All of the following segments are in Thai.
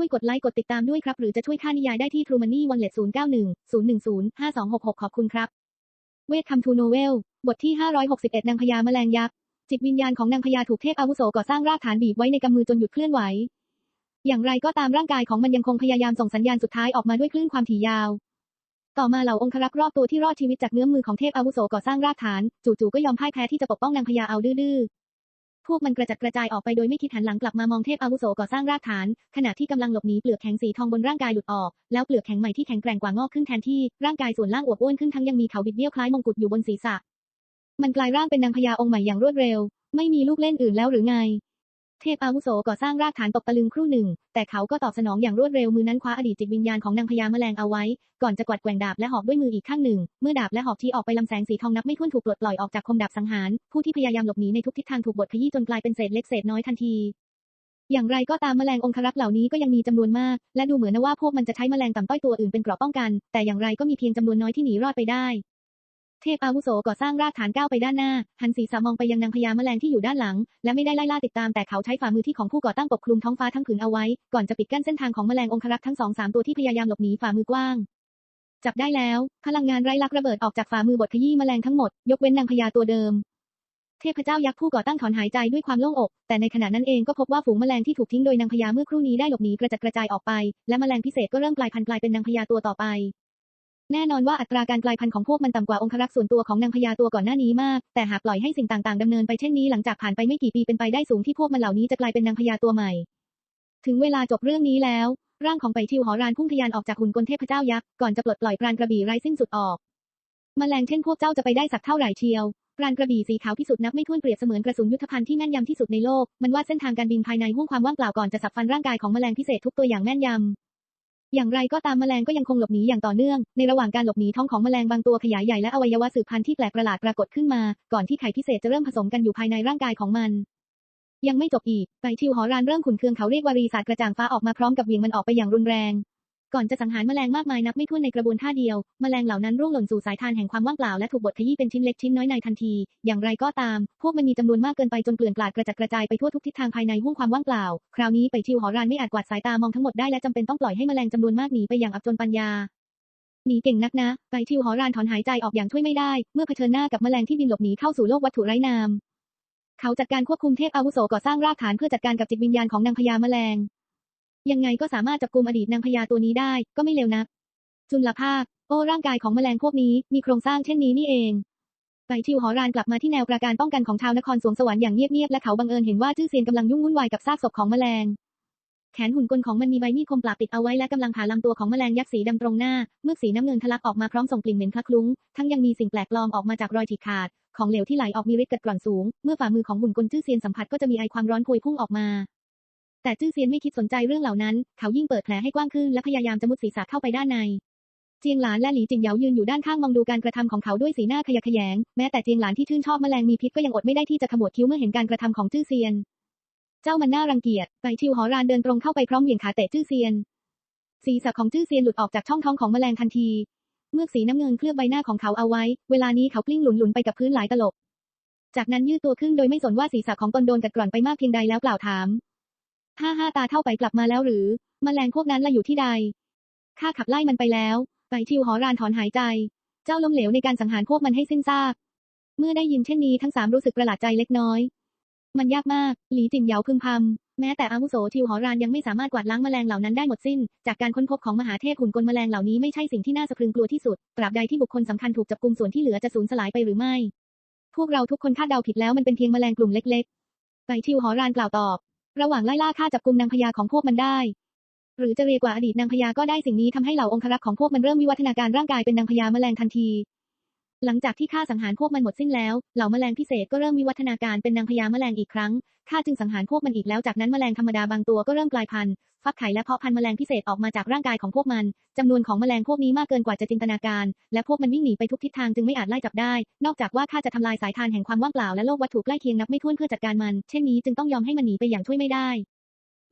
ช่วยกดไลค์กดติดตามด้วยครับ หรือจะช่วยค่านิยายได้ที่ True Money Wallet 091 010 5266 ขอบคุณครับ เวทคัมทูโนเวล บทที่ 561 นางพญาแมลงยักษ์ จิตวิญญาณของนางพญาถูกเทพอาวุโสก่อสร้างรากฐานบีบไว้ในกำมือจนหยุดเคลื่อนไหว อย่างไรก็ตามร่างกายของมันยังคงพยายามส่งสัญญาณสุดท้ายออกมาด้วยคลื่นความถี่ยาว ต่อมาเหล่าองครักษ์รอบตัวที่รอดชีวิตจากเงื้อมือของเทพอาวุโสก่อสร้างรากฐาน จู่ๆก็ยอมพ่ายแพ้ที่จะปกป้องนางพญาเอาดื้อ พวกมันกระจัดกระจายออกไปโดยไม่คิดหันหลังกลับมามองเทพอาวุโสก่อสร้างรากฐาน ขณะที่กำลังหลบหนีเปลือกแข็งสีทองบนร่างกายหลุดออก แล้วเปลือกแข็งใหม่ที่แข็งแกร่งกว่างอกขึ้นแทนที่ร่างกายส่วนล่างอวบอ้วนขึ้นทั้งยังมีเขาบิดเบี้ยวคล้ายมงกุฎอยู่บนศีรษะ มันกลายร่างเป็นนางพญาองค์ใหม่อย่างรวดเร็ว ไม่มีลูกเล่นอื่นแล้วหรือไง เทพอาวุโสก่อสร้างรากฐานตกตะลึงครู่หนึ่ง แต่เขาก็ตอบสนองอย่างรวดเร็วมือนั้นคว้าอดีตจิตวิญญาณของนางพญาแมลงเอาไว้ ก่อนจะกวัดแกว่งดาบและหอกด้วยมืออีกข้างหนึ่ง เมื่อดาบและหอกที่ออกไปลำแสงสีทองนับไม่ถ้วนถูกปลดปล่อยออกจากคมดาบสังหาร ผู้ที่พยายามหลบหนีในทุกทิศทางถูกบดขยี้จนกลายเป็นเศษเล็กเศษน้อยทันที อย่างไรก็ตามแมลงองครักษ์เหล่านี้ก็ยังมีจำนวนมาก และดูเหมือนว่าพวกมันจะใช้แมลงต่ำต้อยตัวอื่นเป็นเกราะป้องกัน แต่อย่างไรก็มีเพียงจำนวนน้อยที่หนีรอดไปได้ เทพอาวุโสก่อสร้างรากฐานก้าวไปด้านหน้า หันศีรษะมองไปยังนางพญาแมลงที่อยู่ด้านหลัง และไม่ได้ไล่ล่าติดตามแต่เขาใช้ฝ่ามือที่ของผู้ก่อตั้งปกคลุมท้องฟ้าทั้งผืนเอาไว้ ก่อนจะปิดกั้นเส้นทางของแมลงองครักษ์ทั้งสองสามตัวที่พยายามหลบหนีฝ่ามือกว้าง จับได้แล้ว พลังงานไร้ลักระเบิดออกจากฝ่ามือบดขยี้แมลงทั้งหมด ยกเว้นนางพญาตัวเดิม เทพเจ้ายักษ์ผู้ก่อตั้งถอนหายใจด้วยความโล่งอก แต่ในขณะนั้นเองก็พบว่าฝูงแมลงที่ถูกทิ้งโดยนางพญาเมื่อครู่นี้ได้หลบหนีกระจัดกระจายออกไป และแมลงพิเศษก็เริ่มกลายพันธุ์กลายเป็นนางพญาตัวต่อไป แน่นอนว่าอัตราการกลายพันธุ์ของพวกมันต่ำกว่าองครักษ์ส่วนตัวของนางพญาตัวก่อนหน้านี้มาก แต่หากปล่อยให้สิ่งต่างๆดำเนินไปเช่นนี้หลังจากผ่านไปไม่กี่ปีเป็นไปได้สูงที่พวกมันเหล่านี้จะกลายเป็นนางพญาตัวใหม่ ถึงเวลาจบเรื่องนี้แล้ว ร่างของไปทิวหอรานพุ่งทะยานออกจากหุ่นกลเทพเจ้ายักษ์ก่อนจะปลดปล่อยปราณกระบี่ไร้สิ้นสุดออกแมลงเช่นพวกเจ้าจะไปได้สักเท่าไหร่เชียวปราณกระบี่สีขาวพิสุทธิ์นับไม่ถ้วนเปรียบเสมือนกระสุนยุทธภัณฑ์ที่แม่นยำที่สุดในโลก มันวาดเส้นทางการบินภายในห้วงความว่างเปล่าก่อนจะสับฟันร่างกายของแมลงพิเศษทุกตัวอย่างแม่นยำ อย่างไรก็ตามแมลงก็ยังคงหลบหนีอย่างต่อเนื่อง ในระหว่างการหลบหนีท้องของแมลงบางตัวขยายใหญ่และอวัยวะสืบพันธุ์ที่แปลกประหลาดปรากฏขึ้นมา ก่อนที่ไข่พิเศษจะเริ่มผสมกันอยู่ภายในร่างกายของมัน ยังไม่จบอีก ไปชิวหอรานเริ่มขุนเคืองเขาเรียกวารีศาสตร์กระจ่างฟ้าออกมาพร้อมกับเวียงมันออกไปอย่างรุนแรง ก่อนจะสังหารแมลงมากมายนับไม่ถ้วนในกระบวนท่าเดียว แมลงเหล่านั้นร่วงหล่นสู่สายทานแห่งความว่างเปล่าและถูกบดขยี้เป็นชิ้นเล็กชิ้นน้อยในทันที อย่างไรก็ตาม พวกมันมีจำนวนมากเกินไปจนเกลื่อนกลาดกระจัดกระจายไปทั่วทุกทิศทางภายในห้วงความว่างเปล่า คราวนี้ไปทิวหอรานไม่อาจกวาดสายตามองทั้งหมดได้และจำเป็นต้องปล่อยให้แมลงจำนวนมากหนีไปอย่างอับจนปัญญาหนีเก่งนักนะ ไปทิวหอรานถอนหายใจออกอย่างช่วยไม่ได้ เมื่อเผชิญหน้ากับแมลงที่บินหลบหนีเข้าสู่โลกวัตถุไร้นาม เขาจัดการควบคุมเทพอาวุโสก่อสร้างรากฐานเพื่อจัดการกับจิตวิญญาณของนางพญาแมลง ยังไงก็สามารถจับกุมอดีตนางพญาตัวนี้ได้ ก็ไม่เลวนัก จุลภาค โอ้ร่างกายของแมลงพวกนี้มีโครงสร้างเช่นนี้นี่เองไปทิวหอรานกลับมาที่แนวประการป้องกันของชาวนครสวงสวรรค์อย่างเงียบๆและเขาบังเอิญเห็นว่าจื้อเซียนกำลังยุ่งวุ่นวายกับซากศพของแมลง แขนหุ่นกลของมันมีใบมีดคมปลาบติดเอาไว้และกำลังผ่าลำตัวของแมลงยักษ์สีดำตรงหน้า เมื่อสีน้ำเงินทะลักออกมาพร้อมส่งกลิ่นเหม็นคละคลุ้ง ทั้งยังมีสิ่งแปลกปลอมออกมาจากรอยฉีกขาด ของเหลวที่ไหลออกมีฤทธิ์กัดกร่อนสูง เมื่อฝ่ามือของหุ่นกลจื้อเซียนสัมผัสก็จะมีไอความร้อนพวยพุ่งออกมา แต่จื้อเซียนไม่คิดสนใจเรื่องเหล่านั้น เขายิ่งเปิดแผลให้กว้างขึ้นและพยายามจะมุดศีรษะเข้าไปด้านใน เจียงหลานและหลีจิงเหยายืนอยู่ด้านข้างมองดูการกระทำของเขาด้วยสีหน้าขยะแขยง แม้แต่เจียงหลานที่ชื่นชอบแมลงมีพิษก็ยังอดไม่ได้ที่จะขมวดคิ้วเมื่อเห็นการกระทำของจื้อเซียน เจ้ามันน่ารังเกียจไก่ชิวหอรานเดินตรงเข้าไปพร้อมเหวี่ยงขาเตะจื้อเซียน ศีรษะของจื้อเซียนหลุดออกจากช่องท้องของแมลงทันที เมื่อสีน้ำเงินเคลือบใบหน้าของเขาเอาไว้ เวลานี้เขากลิ้งหลุนๆไปกับพื้นหลายตลบ จากนั้นยืดตัวขึ้นโดยไม่สนว่าศีรษะของตนโดนกัดกร่อนไปมากเพียงใดแล้วกล่าวถาม ห้าห้าตาเท่าไปกลับมาแล้วหรือแมลงพวกนั้นละอยู่ที่ใด ข้าขับไล่มันไปแล้ว ไปทิวหอรานถอนหายใจ เจ้าล้มเหลวในการสังหารพวกมันให้สิ้นซาก เมื่อได้ยินเช่นนี้ทั้งสามรู้สึกประหลาดใจเล็กน้อย มันยากมาก หลีจิงเหยาพึมพำ แม้แต่อาวุโสทิวหอรานยังไม่สามารถกวาดล้างแมลงเหล่านั้นได้หมดสิ้น จากการค้นพบของมหาเทพหุ่นกลแมลงเหล่านี้ไม่ใช่สิ่งที่น่าสะพรึงกลัวที่สุด ตราบใดที่บุคคลสำคัญถูกจับกุมส่วนที่เหลือจะสูญสลายไปหรือไม่ พวกเราทุกคนคาดเดาผิดแล้วมันเป็นเพียงแมลงกลุ่มเล็ก ๆ ไปทิวหอรานกล่าวตอบ ระหว่างไล่ล่าฆ่าจับกลุมนางพญาของพวกมันได้ หรือจะเรียกว่าอดีตนางพญาก็ได้สิ่งนี้ทำให้เหล่าองครักษ์ของพวกมันเริ่มวิวัฒนาการร่างกายเป็นนางพญาแมลงทันที หลังจากที่ฆ่าสังหารพวกมันหมดสิ้นแล้ว เหล่าแมลงพิเศษก็เริ่มวิวัฒนาการเป็นนางพญาแมลงอีกครั้ง ข้าจึงสังหารพวกมันอีกแล้วจากนั้นแมลงธรรมดาบางตัวก็เริ่มกลายพันธุ์ ฟักไข่และเพาะพันธุ์แมลงพิเศษออกมาจากร่างกายของพวกมัน จำนวนของแมลงพวกนี้มากเกินกว่าจะจินตนาการ และพวกมันวิ่งหนีไปทุกทิศทางจึงไม่อาจไล่จับได้ นอกจากว่าข้าจะทำลายสายทานแห่งความว่างเปล่าและโลกวัตถุใกล้เคียงนับไม่ถ้วนเพื่อจัดการมัน เช่นนี้จึงต้องยอมให้มันหนีไปอย่างช่วยไม่ได้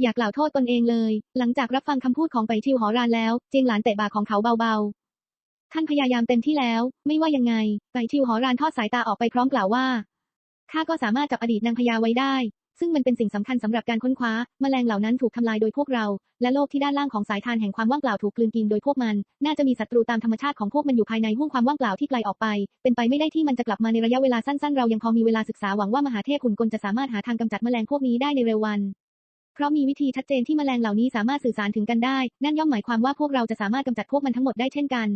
อยากกล่าวโทษตนเองเลย หลังจากรับฟังคำพูดของไปชิวหอรานแล้ว เจียงหลานเตะบ่าของเขาเบาๆ ท่านพยายามเต็มที่แล้ว ไม่ว่ายังไงไปชิวหอรานทอดสายตาออกไปพร้อมกล่าวว่า ข้าก็สามารถจับอดีตนางพญาไว้ได้ ซึ่งมันเป็นสิ่งสำคัญสำหรับการค้นคว้า แมลงเหล่านั้นถูกทำลายโดยพวกเรา และโลกที่ด้านล่างของสายทานแห่งความว่างเปล่าถูกกลืนกินโดยพวกมัน น่าจะมีศัตรูตามธรรมชาติของพวกมันอยู่ภายในห้วงความว่างเปล่าที่ไกลออกไป เป็นไปไม่ได้ที่มันจะกลับมาในระยะเวลาสั้นๆ เรายังพอมีเวลาศึกษาหวังว่ามหาเทพขุนกลจะสามารถหาทางกำจัดแมลงพวกนี้ได้ในเร็ววันเพราะมีวิธีชัดเจนที่แมลงเหล่านี้สามารถสื่อสารถึงกันได้ นั่นย่อมหมายความว่าพวกเราจะสามารถกำจัดพวกมันทั้งหมดได้เช่นกัน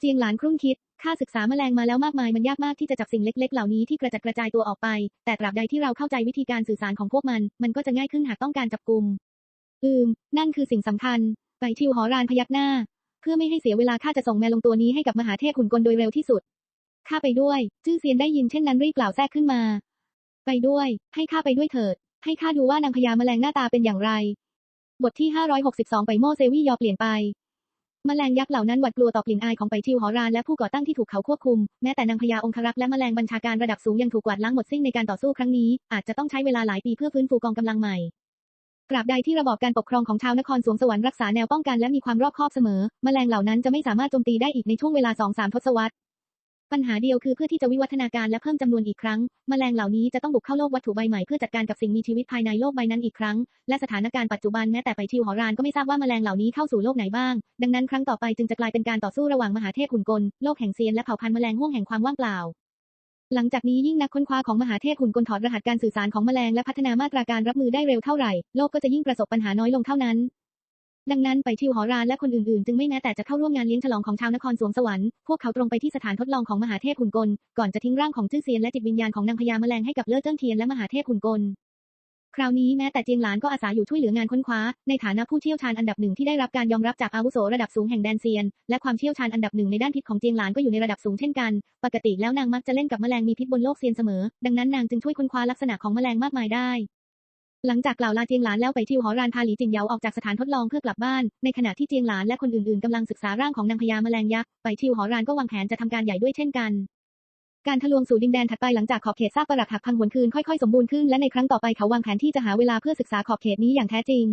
เจียงหลานครุ่นคิดข้าศึกษาแมลงมาแล้วมากมายมันยากมากที่จะจับสิ่งเล็ก ๆ เหล่านี้ที่กระจัดกระจายตัวออกไป แต่ตราบใดที่เราเข้าใจวิธีการสื่อสารของพวกมัน มันก็จะง่ายขึ้นหากต้องการจับกลุ่มอืม นั่นคือสิ่งสำคัญไปชิวหอรานพยักหน้า เพื่อไม่ให้เสียเวลาข้าจะส่งแมลงตัวนี้ให้กับมหาเทพขุนกลโดยเร็วที่สุดข้าไปด้วย จื้อเซียนได้ยินเช่นนั้นรีบกล่าวแทรกขึ้นมา ไปด้วย ให้ข้าไปด้วยเถิด ให้ข้าดูว่านางพญาแมลงหน้าตาเป็นอย่างไร บทที่ 562 ไปโมเซวี่ยอเปลี่ยนไป แมลงยักษ์เหล่านั้นหวาดกลัวต่อกลิ่นอายของไปทิวหอรานและผู้ก่อตั้งที่ถูกเขาควบคุม แม้แต่นางพญาองครักษ์และแมลงบัญชาการระดับสูงยังถูกกวาดล้างหมดสิ้นในการต่อสู้ครั้งนี้ อาจจะต้องใช้เวลาหลายปีเพื่อฟื้นฟูกองกำลังใหม่ตราบใดที่ระบอบการปกครองของชาวนครสวงสวรรค์รักษาแนวป้องกันและมีความรอบคอบเสมอ แมลงเหล่านั้นจะไม่สามารถโจมตีได้อีกในช่วงเวลาสองสามทศวรรษ ปัญหาเดียวคือเพื่อที่จะวิวัฒนาการและเพิ่มจำนวนอีกครั้ง แมลงเหล่านี้จะต้องบุกเข้าโลกวัตถุใบใหม่เพื่อจัดการกับสิ่งมีชีวิตภายในโลกใบนั้นอีกครั้ง และสถานการณ์ปัจจุบันแม้แต่ไปชิวหอรานก็ไม่ทราบว่าแมลงเหล่านี้เข้าสู่โลกไหนบ้าง ดังนั้นครั้งต่อไปจึงจะกลายเป็นการต่อสู้ระหว่างมหาเทพขุนกล โลกแห่งเซียนและเผ่าพันธุ์แมลงห่วงแห่งความว่างเปล่าหลังจากนี้ยิ่งนักค้นคว้าของมหาเทพขุนกลถอดรหัสการสื่อสารของแมลงและพัฒนามาตราการรับมือได้เร็วเท่าไหร่ โลกก็จะยิ่งประสบปัญหาน้อยลงเท่านั้น ดังนั้นไปชิวหอรานและคนอื่นๆ จึงไม่แม้แต่จะเข้าร่วมงานเลี้ยงฉลองของชาวนครสวงสวรรค์ พวกเขาตรงไปที่สถานทดลองของมหาเทพขุนกล ก่อนจะทิ้งร่างของจื้อเซียนและจิตวิญญาณของนางพญาแมลงให้กับเล่อเจิ้งเทียนและมหาเทพขุนกล คราวนี้แม้แต่เจียงหลานก็อาสาอยู่ช่วยเหลืองานค้นคว้า ในฐานะผู้เชี่ยวชาญอันดับหนึ่งที่ได้รับการยอมรับจากอาวุโสระดับสูงแห่งแดนเซียน และความเชี่ยวชาญอันดับหนึ่งในด้านพิษของเจียงหลานก็อยู่ในระดับสูงเช่นกัน ปกติแล้วนางมักจะเล่นกับแมลงมีพิษบนโลกเซียนเสมอ ดังนั้นนางจึงช่วยค้นคว้าลักษณะของแมลงมากมายได้ หลังจากกล่าวลาเจียงหลานแล้วไปทิวหอรานพาหลีจิงเยาออกจากสถานทดลองเพื่อกลับบ้าน ในขณะที่เจียงหลานและคนอื่นๆกำลังศึกษาร่างของนางพญาแมลงยักษ์ไปทิวหอรานก็วางแผนจะทำการใหญ่ด้วยเช่นกัน การทะลวงสู่ดินแดนถัดไปหลังจากขอบเขตซากปรักหักพังหวนคืนค่อยๆสมบูรณ์ขึ้นและในครั้งต่อไปเขาวางแผนที่จะหาเวลาเพื่อศึกษาขอบเขตนี้อย่างแท้จริง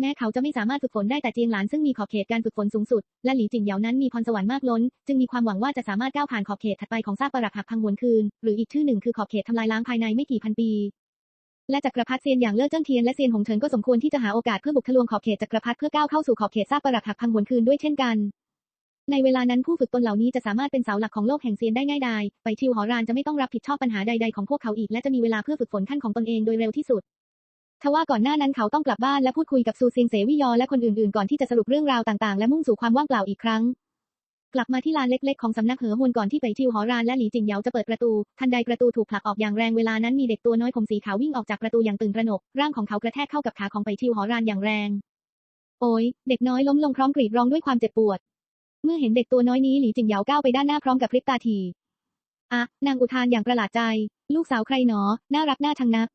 แม้เขาจะไม่สามารถฝึกฝนได้แต่เจียงหลานซึ่งมีขอบเขตการฝึกฝนสูงสุดและหลีจิงเหยานั้นมีพรสวรรค์มากล้น จึงมีความหวังว่าจะสามารถก้าวผ่านขอบเขตถัดไปของซากปรักหักพังหวนคืน หรืออีกชื่อหนึ่งคือขอบเขตทำลายล้างภายในไม่กี่พันปี และจักรพรรดิเซียนอย่างเล่อเจิ้งเทียนและเซียนหงเฉินก็สมควรที่จะหาโอกาสเพื่อบุกทะลวงขอบเขตจักรพรรดิเพื่อก้าวเข้าสู่ขอบเขตซากปรักหักพังหวนคืนด้วยเช่นกัน ในเวลานั้นผู้ฝึกตนเหล่านี้จะสามารถเป็นเสาหลักของโลกแห่งเซียนได้ง่ายดายไปชิวหอรานจะไม่ต้องรับผิดชอบปัญหาใดๆของพวกเขาอีกและจะมีเวลาเพื่อฝึกฝนขั้นของตนเองโดยเร็วที่สุดทว่าก่อนหน้านั้นเขาต้องกลับบ้านและพูดคุยกับซูเซียงเสวิยอและคนอื่นๆ ก่อนที่จะสรุปเรื่องราวต่างๆ และมุ่งสู่ความว่างเปล่าอีกครั้ง กลับมาที่ลานเล็กๆของสำนักเหอฮวนก่อนที่ไปชิวหอรานและหลีจิงเหยาจะเปิดประตู ทันใดประตูถูกผลักออกอย่างแรงเวลานั้นมีเด็กตัวน้อยผมสีขาววิ่งออกจากประตูอย่างตื่นตระหนก ร่างของเขากระแทกเข้ากับขาของไปชิวหอรานอย่างแรง โอยเด็กน้อยล้มลงพร้อมกรีดร้องด้วยความเจ็บปวด เมื่อเห็นเด็กตัวน้อยนี้หลีจิงเหยาก้าวไปด้านหน้าพร้อมกับพริบตาทีอะนางอุทานอย่างประหลาดใจ ลูกสาวใครหนอ น่ารักน่าชังนัก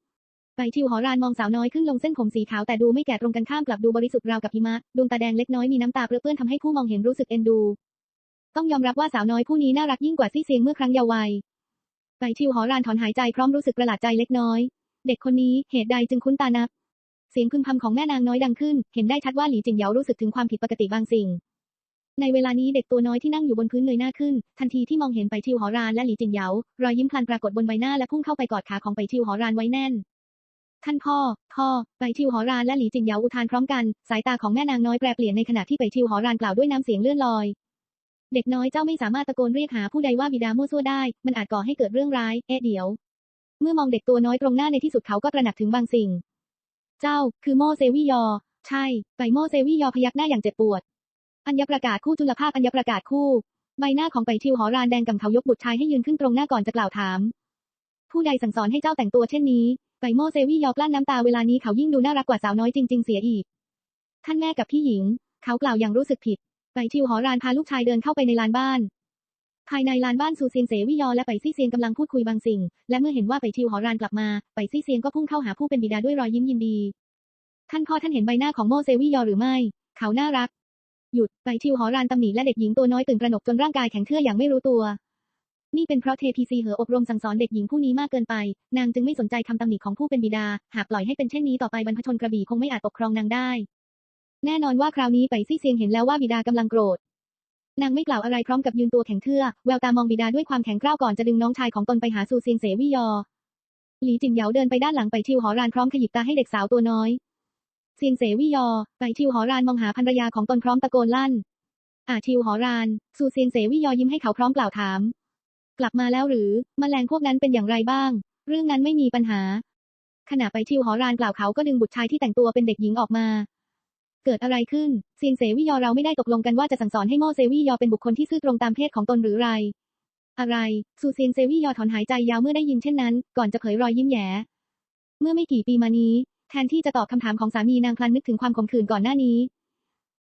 ไปชิวหอรานมองสาวน้อยขึ้นลงเส้นผมสีขาวแต่ดูไม่แก่ตรงกันข้ามกลับดูบริสุทธิ์ราวกับหิมะดวงตาแดงเล็กน้อยมีน้ำตาเปื้อนทำให้ผู้มองเห็นรู้สึกเอ็นดู ต้องยอมรับว่าสาวน้อยผู้นี้น่ารักยิ่งกว่าซี่เซียงเมื่อครั้งเยาว์วัยไปชิวหอรานถอนหายใจพร้อมรู้สึกประหลาดใจเล็กน้อย เด็กคนนี้เหตุใดจึงคุ้นตานัก เสียงพึมพำของแม่นางน้อยดังขึ้น เห็นได้ชัดว่าหลีจิงเหยารู้สึกถึงความผิดปกติบางสิ่ง ในเวลานี้เด็กตัวน้อยที่นั่งอยู่บนพื้นเงยหน้าขึ้น ทันทีที่มองเห็นไปชิวหอรานและหลีจิงเหยารอยยิ้มพลันปรากฏบนใบหน้าและพุ่งเข้าไปกอดขาของไปชิวหอรานไว้แน่นท่านพ่อ พ่อ ไปชิวหอรานและหลีจิงเหยาอุทานพร้อมกัน สายตาของแม่นางน้อยแปรเปลี่ยนในขณะที่ไปชิวหอรานกล่าวด้วยน้ำเสียงเลื่อนลอย เด็กน้อยเจ้าไม่สามารถตะโกนเรียกหาผู้ใดว่าบิดามั่วซั่วได้ มันอาจก่อให้เกิดเรื่องร้าย เอ๊ะเดี๋ยว เมื่อมองเด็กตัวน้อยตรงหน้าในที่สุดเขาก็ตระหนักถึงบางสิ่ง เจ้า คือโมเซวิยอ ใช่ ไปโมเซวิยอพยักหน้าอย่างเจ็บปวด อัญญประกาศคู่จุลภาคอัญญประกาศคู่ ใบหน้าของไปชิวหอรานแดงกำเขายกบุตรชายให้ยืนขึ้นตรงหน้าก่อนจะกล่าวถาม ผู้ใดสั่งสอนให้เจ้าแต่งตัวเช่นนี้ ไปโมเซวิยอกลั้นน้ำตาเวลานี้เขายิ่งดูน่ารักกว่าสาวน้อยจริง ๆ เสียอีก ท่านแม่กับพี่หญิง เขากล่าวอย่างรู้สึกผิด ไปชิวหอรานพาลูกชายเดินเข้าไปในลานบ้าน ภายในลานบ้านซูเซียงเสวิยอและไปซี่เซียงกำลังพูดคุยบางสิ่ง และเมื่อเห็นว่าไปชิวหอรานกลับมา ไปซี่เซียงก็พุ่งเข้าหาผู้เป็นบิดาด้วยรอยยิ้มยินดี ท่านพ่อท่านเห็นใบหน้าของโมเซวิยอหรือไม่ เขาน่ารัก หยุดไปชิวหอรานตำหนิและเด็กหญิงตัวน้อยตื่นตระหนกจนร่างกายแข็งเทื่ออย่างไม่รู้ตัว นี่เป็นเพราะเทพีซีเหออบรมสั่งสอนเด็กหญิงผู้นี้มากเกินไป นางจึงไม่สนใจคำตำหนิของผู้เป็นบิดา หากปล่อยให้เป็นเช่นนี้ต่อไปบรรพชนกระบี่คงไม่อาจปกครองนางได้ แน่นอนว่าคราวนี้ไปซี่เซียงเห็นแล้วว่าบิดากำลังโกรธ นางไม่กล่าวอะไรพร้อมกับยืนตัวแข็งเทื่อ แววตามองบิดาด้วยความแข็งกร้าวก่อนจะดึงน้องชายของตนไปหาซูเซียงเสวิยอ หลีจินเหยาเดินไปด้านหลังไปชิวหอรานพร้อมขยิบตาให้เด็กสาวตัวน้อย เซียงเสวิยอ ไปชิวหอรานมองหาภรรยาของตนพร้อมตะโกนลั่นอ่าชิวหอรานสูเซียงเสวิยอยิ้มให้เขาพร้อมกล่าวถาม กลับมาแล้วหรือมแมลงพวกนั้นเป็นอย่างไรบ้าง เรื่องนั้นไม่มีปัญหา ขณะไปชิวหอรานกล่าวเขาก็ดึงบุตรชายที่แต่งตัวเป็นเด็กหญิงออกมา เกิดอะไรขึ้นเซียงเสวิยอเราไม่ได้ตกลงกันว่าจะสั่งสอนให้โมเซวิยอเป็นบุคคลที่ซื่อตรงตามเพศของตนหรือไร อะไรซูเซียงเซวิยอถอนหายใจยาวเมื่อได้ยินเช่นนั้น ก่อนจะเผยรอยยิ้มแย้เมื่อไม่กี่ปีมานี้ แทนที่จะตอบคำถามของสามีนางพลันนึกถึงความขมขื่นก่อนหน้านี้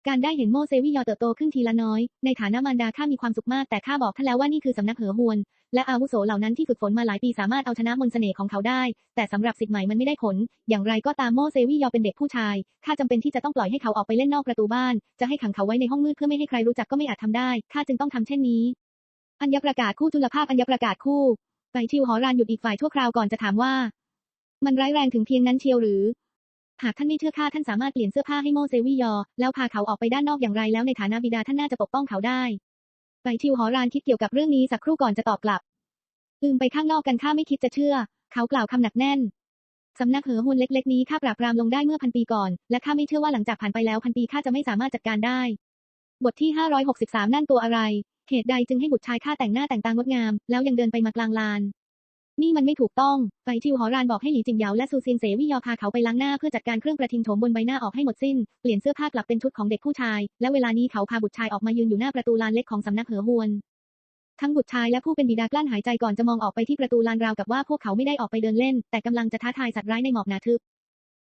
การได้เห็นโมเซวิยอเติบโตขึ้นทีละน้อย ในฐานะมารดาข้ามีความสุขมากแต่ข้าบอกท่านแล้วว่านี่คือสำนักเหอหวน และอาวุโสเหล่านั้นที่ฝึกฝนมาหลายปีสามารถเอาชนะมนต์เสน่ห์ของเขาได้ แต่สำหรับสิทธิ์ใหม่มันไม่ได้ผล อย่างไรก็ตามโมเซวิยอเป็นเด็กผู้ชายข้าจำเป็นที่จะต้องปล่อยให้เขาออกไปเล่นนอกประตูบ้าน จะให้ขังเขาไว้ในห้องมืดเพื่อไม่ให้ใครรู้จักก็ไม่อาจทำได้ข้าจึงต้องทำเช่นนี้ อัญญประกาศคู่จุลภาพอัญประกาศคู่ไปชิวหอรานหยุดอีกฝ่ายชั่วคราวก่อนจะถามว่า มันร้ายแรงถึงเพียงนั้นเชียวหรือ หากท่านไม่เชื่อข้าท่านสามารถเปลี่ยนเสื้อผ้าให้โมเซวิยอ แล้วพาเขาออกไปด้านนอกอย่างไรแล้วในฐานะบิดาท่านน่าจะปกป้องเขาได้ไปชิวหอรานคิดเกี่ยวกับเรื่องนี้สักครู่ก่อนจะตอบกลับ อืมไปข้างนอกกันข้าไม่คิดจะเชื่อ เขากล่าวคำหนักแน่นสำนักเหอหุนเล็กๆนี้ข้าปราบปรามลงได้เมื่อพันปีก่อน และข้าไม่เชื่อว่าหลังจากผ่านไปแล้วพันปีข้าจะไม่สามารถจัดการได้ บทที่ 563 นั่นตัวอะไร เหตุใดจึงให้บุตรชายข้าแต่งหน้าแต่งตางดงาม แล้วยังเดินไปมากลางลาน นี่มันไม่ถูกต้องไปชิวหอรานบอกให้หลีจิงเหยาและซูซียนเสวิยอพาเขาไปล้างหน้าเพื่อจัดการเครื่องประทินโถมบนใบหน้าออกให้หมดสิ้น เปลี่ยนเสื้อผ้ากลับเป็นชุดของเด็กผู้ชาย และเวลานี้เขาพาบุตรชายออกมายืนอยู่หน้าประตูลานเล็กของสำนักเหอหวน ทั้งบุตรชายและผู้เป็นบิดากลั้นหายใจก่อนจะมองออกไปที่ประตูลานราวกับว่าพวกเขาไม่ได้ออกไปเดินเล่น แต่กำลังจะท้าทายสัตว์ร้ายในหมอกหนาทึบ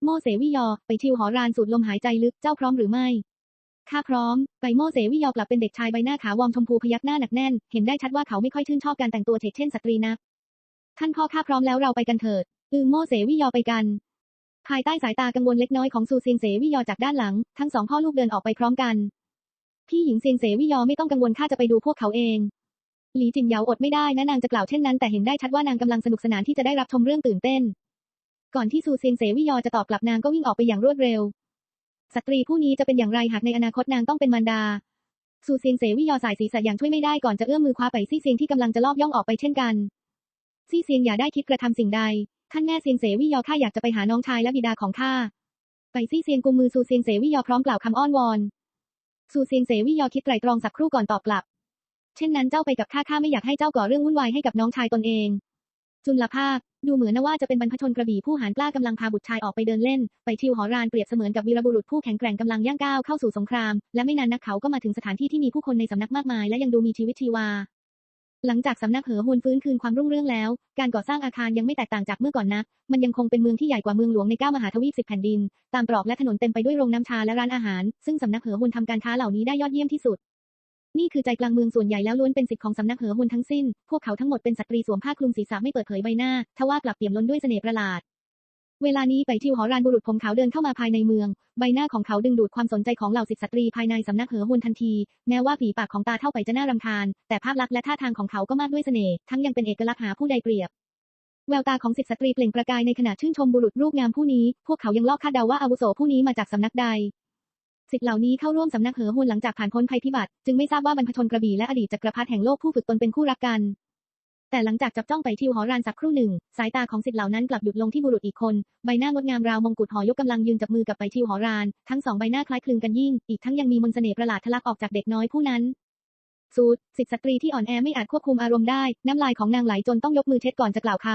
โมเสวิยอ ไปชิวหอรานสูดลมหายใจลึก เจ้าพร้อมหรือไม่ข้าพร้อมไปโมเสวิยอกลับเป็นเด็กชายใบหน้าขาวอมชมพูพยักหน้าหนักแน่น เห็นได้ชัดว่าเขาไม่ค่อยชื่นชอบการแต่งตัวเฉกเช่นสตรีนัก ท่านพ่อข้าพร้อมแล้วเราไปกันเถิด อืมโมเสวิยอไปกัน ภายใต้สายตากังวลเล็กน้อยของซูเซียงเสวิยอจากด้านหลัง ทั้งสองพ่อลูกเดินออกไปพร้อมกัน พี่หญิงเซียงเสวิยอไม่ต้องกังวลข้าจะไปดูพวกเขาเอง หลีจินเหยาอดไม่ได้นะนางจะกล่าวเช่นนั้นแต่เห็นได้ชัดว่านางกำลังสนุกสนานที่จะได้รับชมเรื่องตื่นเต้น ก่อนที่ซูเซียงเสวิยอจะตอบกลับนางก็วิ่งออกไปอย่างรวดเร็ว สตรีผู้นี้จะเป็นอย่างไรหากในอนาคตนางต้องเป็นมารดาซูเซียงเสวิยอสายศีรษะอย่างช่วยไม่ได้ก่อนจะเอื้อมมือคว้าไปซี่เซียงที่กำลังจะลอบย่องออกไปเช่นกัน ซี่เซียงอย่าได้คิดกระทำสิ่งใด ท่านแม่เซียงเสวิยอข้าอยากจะไปหาน้องชายและบิดาของข้า ไปซี่เซียงกุมมือซูเซียงเสวิยอพร้อมกล่าวคำอ้อนวอน ซูเซียงเสวิยอคิดไตรตรองสักครู่ก่อนตอบกลับ เช่นนั้นเจ้าไปกับข้าข้าไม่อยากให้เจ้าก่อเรื่องวุ่นวายให้กับน้องชายตนเอง จุลภาค ดูเหมือนนะว่าจะเป็นบรรพชนกระบี่ผู้หารกล้ากำลังพาบุตรชายออกไปเดินเล่น ไปทิวหอรานเปรียบเสมือนกับวีรบุรุษผู้แข็งแกร่งกำลังย่างก้าวเข้าสู่สงคราม และไม่นานนักเขาก็มาถึงสถานที่ที่มีผู้คนในสำนักมากมาย และยังดูมีชีวิตชีวา หลังจากสำนักเหอฮวนฟื้นคืนความรุ่งเรืองแล้ว การก่อสร้างอาคารยังไม่แตกต่างจากเมื่อก่อนนะ มันยังคงเป็นเมืองที่ใหญ่กว่าเมืองหลวงในเก้ามหาทวีปสิบแผ่นดิน ตามตรอกและถนนเต็มไปด้วยโรงน้ำชาและร้านอาหาร ซึ่งสำนักเหอฮวนทำการค้าเหล่านี้ได้ยอดเยี่ยมที่สุด นี่คือใจกลางเมืองส่วนใหญ่แล้วล้วนเป็นสิทธิของสำนักเหอฮวนทั้งสิ้น พวกเขาทั้งหมดเป็นสตรีสวมผ้าคลุมศีรษะไม่เปิดเผยใบหน้า ทว่ากลับเปี่ยมล้นด้วยเสน่ห์ประหลาด เวลานี้ไปทิวหอรานบุรุษผมขาวเดินเข้ามาภายในเมือง ใบหน้าของเขาดึงดูดความสนใจของเหล่าสิทธิสตรีภายในสำนักเหอฮวนทันที แม้ว่าฝีปากของตาเท่าไปจะน่ารำคาญ แต่ภาพลักษณ์และท่าทางของเขาก็มากด้วยเสน่ห์ ทั้งยังเป็นเอกลักษณ์หาผู้ใดเปรียบ แววตาของสิทธิสตรีเปล่งประกายในขณะชื่นชมบุรุษรูปงามผู้นี้ พวกเขายังลอกคาดเดาว่าอาวุโสผู้นี้มาจากสำนักใดสิทธิ์เหล่านี้เข้าร่วมสำนักเหอฮวนหลังจากผ่านพ้นภัยพิบัติ จึงไม่ทราบว่าบรรพชนกระบี่และอดีตจักรพรรดิแห่งโลกผู้ฝึกตนเป็นคู่รักกัน แต่หลังจากจับจ้องไปทิวหอรานสักครู่หนึ่ง สายตาของสิทธิ์เหล่านั้นกลับหยุดลงที่บุรุษอีกคน ใบหน้างดงามราวมงกุฎหอยกกำลังยืนจับมือกับไปทิวหอราน ทั้งสองใบหน้าคล้ายคลึงกันยิ่ง อีกทั้งยังมีมนต์เสน่ห์ประหลาดทะลักออกจากเด็กน้อยผู้นั้นสูตรสิทธิสตรีที่อ่อนแอไม่อาจควบคุมอารมณ์ได้ น้ำลายของนางไหลจนต้องยกมือเช็ดก่อนจะกล่าวค